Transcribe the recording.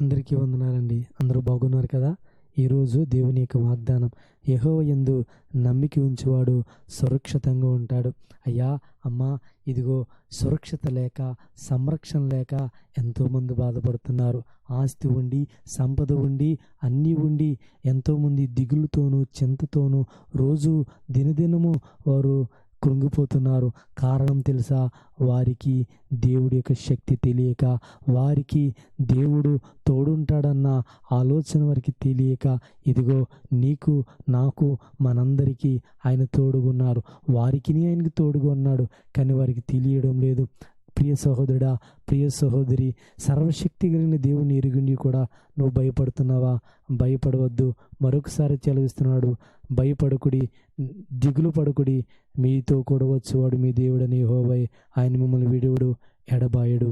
అందరికీ వందనాలండి. అందరూ బాగున్నారు కదా? ఈరోజు దేవుని యొక్క వాగ్దానం. యహో ఎందు నమ్మిక ఉంచేవాడు సురక్షితంగా ఉంటాడు. అయ్యా అమ్మా ఇదిగో సురక్షిత లేక సంరక్షణ లేక ఎంతోమంది బాధపడుతున్నారు. ఆస్తి ఉండి సంపద ఉండి అన్నీ ఉండి ఎంతోమంది దిగులుతోనూ చింతతోనూ రోజు దినదినము వారు కృంగిపోతున్నారు. కారణం తెలుసా? వారికి దేవుడి యొక్క శక్తి తెలియక వారికి దేవుడు తోడుంటాడన్న ఆలోచన వారికి తెలియక ఇదిగో నీకు నాకు మనందరికీ ఆయన తోడుగున్నారు. వారికి ఆయనకి తోడుగా ఉన్నాడు కానీ వారికి తెలియడం లేదు. ప్రియ సహోదరుడా ప్రియ సహోదరి సర్వశక్తి కలిగిన దేవుని ఎరుగుండి కూడా నువ్వు భయపడుతున్నావా? భయపడవద్దు. మరొకసారి చెలవిస్తున్నాడు భయపడకుడి దిగులు పడకుడి. మీతో కూడవచ్చువాడు మీ దేవుడని హోవై ఆయన మిమ్మల్ని విడువుడు ఎడబాయుడు.